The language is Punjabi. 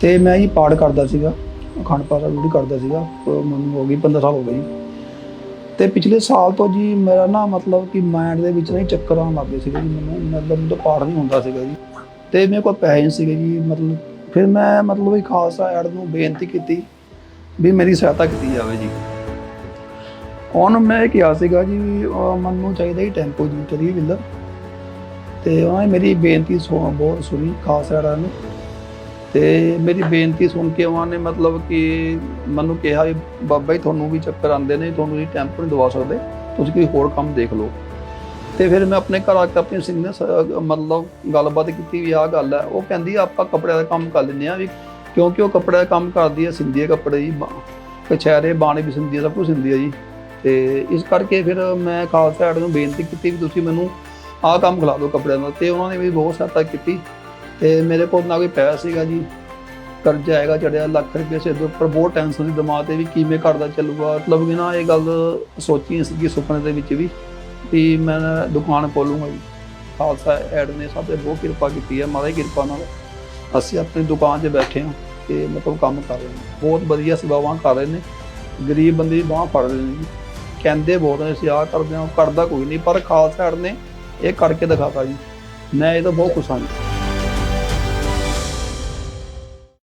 ਤੇ ਮੈਂ ਜੀ ਪਾਠ ਕਰਦਾ ਸੀਗਾ ਅਖੰਡ ਪਾਠ ਦਾ ਕਰਦਾ ਸੀਗਾ ਅਹ ਮੈਨੂੰ ਹੋ ਗਈ 15 ਸਾਲ ਹੋ ਗਏ ਜੀ। ਤੇ ਪਿਛਲੇ ਸਾਲ ਤੋਂ ਜੀ ਮੇਰਾ ਨਾ ਮਤਲਬ ਕਿ ਮਾਈਂਡ ਦੇ ਵਿੱਚ ਨਾ ਹੀ ਚੱਕਰ ਆਉਣ ਲੱਗ ਗਏ ਸੀਗੇ ਜੀ ਮੈਨੂੰ ਮਤਲਬ ਮੈਨੂੰ ਪਾਠ ਨਹੀਂ ਹੁੰਦਾ ਸੀਗਾ ਜੀ। ਤੇ ਮੇਰੇ ਕੋਲ ਪੈਸੇ ਨਹੀਂ ਸੀਗੇ ਜੀ ਮਤਲਬ ਫਿਰ ਮੈਂ ਮਤਲਬ ਵੀ ਖਾਲਸਾ ਐਡ ਨੂੰ ਬੇਨਤੀ ਕੀਤੀ ਵੀ ਮੇਰੀ ਸਹਾਇਤਾ ਕੀਤੀ ਜਾਵੇ ਜੀ। ਉਹਨੂੰ ਮੈਂ ਇਹ ਕਿਹਾ ਸੀਗਾ ਜੀ ਵੀ, ਅਹ ਮੈਨੂੰ ਚਾਹੀਦਾ ਹੀ ਟੈਂਪੋ ਜੀ ਤਰੀ ਵਿਲਰ ਤੇ ਉਹਨਾਂ ਨੇ ਮੇਰੀ ਬੇਨਤੀ ਸੁਣ ਬਹੁਤ ਸੁਣੀ ਖਾਲਸਾ ਐਡ ਨੂੰ। ਤੇ ਮੇਰੀ ਬੇਨਤੀ ਸੁਣ ਕੇ ਉਹਨਾਂ ਨੇ ਮਤਲਬ ਕਿ ਮੈਨੂੰ ਕਿਹਾ ਵੀ, ਬਾਬਾ ਜੀ, ਤੁਹਾਨੂੰ ਵੀ ਚੱਕਰ ਆਉਂਦੇ ਨੇ, ਤੁਹਾਨੂੰ ਜੀ ਟੈਂਪੋ ਨਹੀਂ ਦਵਾ ਸਕਦੇ, ਤੁਸੀਂ ਕੋਈ ਹੋਰ ਕੰਮ ਦੇਖ ਲਓ। ਤੇ ਫਿਰ ਮੈਂ ਆਪਣੇ ਘਰ ਆ ਕੇ ਆਪਣੀ ਸਿੰਘ ਨੇ ਮਤਲਬ ਗੱਲਬਾਤ ਕੀਤੀ ਵੀ ਆਹ ਗੱਲ ਹੈ। ਉਹ ਕਹਿੰਦੀ, ਆਪਾਂ ਕੱਪੜਿਆਂ ਦਾ ਕੰਮ ਕਰ ਲੈਂਦੇ ਆ ਵੀ ਕਿਉਂਕਿ ਉਹ ਕੱਪੜਿਆਂ ਦਾ ਕੰਮ ਕਰਦੀ ਹੈ ਸਿੰਧੀਏ ਕੱਪੜੇ ਜੀ ਕਛਹਿਰੇ, ਬਾਣੇ ਵੀ ਸਿੰਦੀ ਸਭ ਕੁਝ ਸਿੰਦੀ ਹੈ ਜੀ। ਤੇ ਇਸ ਕਰਕੇ ਫਿਰ ਮੈਂ ਖਾਲਸਾ ਐਡ ਨੂੰ ਬੇਨਤੀ ਕੀਤੀ ਵੀ ਤੁਸੀਂ ਮੈਨੂੰ ਆਹ ਕੰਮ ਖਿਲਾ ਦਿਓ ਕੱਪੜਿਆਂ ਦਾ। ਤੇ ਉਹਨਾਂ ਨੇ ਵੀ ਬਹੁਤ ਸਹਾਇਤਾ ਕੀਤੀ। ਤੇ ਮੇਰੇ ਕੋਲ ਨਾ ਕੋਈ ਪੈਸਾ ਸੀਗਾ ਜੀ, ਕਰਜ਼ਾ ਹੈਗਾ ਚੜਿਆ ਲੱਖ ਰੁਪਏ ਸੇ ਉੱਪਰ, ਬਹੁਤ ਟੈਨਸ਼ਨ ਸੀ ਦਿਮਾਗ ਤੇ ਵੀ ਕਿਵੇਂ ਕਰਦਾ ਚੱਲੂਗਾ। ਮਤਲਬ ਕਿ ਨਾ ਇਹ ਗੱਲ ਸੋਚੀ ਸੀਗੀ ਸੁਪਨੇ ਦੇ ਵਿੱਚ ਵੀ ਵੀ ਮੈਂ ਦੁਕਾਨ ਖੋਲੂੰਗਾ ਜੀ। ਖਾਲਸਾ ਐਡ ਨੇ ਸਭ ਤੇ ਬਹੁਤ ਕਿਰਪਾ ਕੀਤੀ ਹੈ, ਮਾਤਾ ਦੀ ਕਿਰਪਾ ਨਾਲ। ਅਸੀਂ ਆਪਣੀ ਦੁਕਾਨ 'ਤੇ ਬੈਠੇ ਹਾਂ ਤੇ ਮਤਲਬ ਕੰਮ ਕਰ ਰਹੇ ਨੇ ਬਹੁਤ ਵਧੀਆ ਸੇਵਾਵਾਂ ਕਰ ਰਹੇ ਨੇ। ਗਰੀਬ ਬੰਦੇ ਦੀ ਬਾਂਹ ਫੜ ਰਹੇ ਨੇ ਜੀ। ਕਹਿੰਦੇ ਬਹੁਤ ਨੇ, ਅਸੀਂ ਆਹ ਕਰਦੇ ਹਾਂ ਕਰਦਾ ਕੋਈ ਨਹੀਂ, ਪਰ ਖਾਲਸਾ ਐਡ ਨੇ ਇਹ ਕਰਕੇ ਦਿਖਾਤਾ ਜੀ। ਮੈਂ ਇਹ ਤਾਂ ਬਹੁਤ ਖੁਸ਼ ਹਾਂ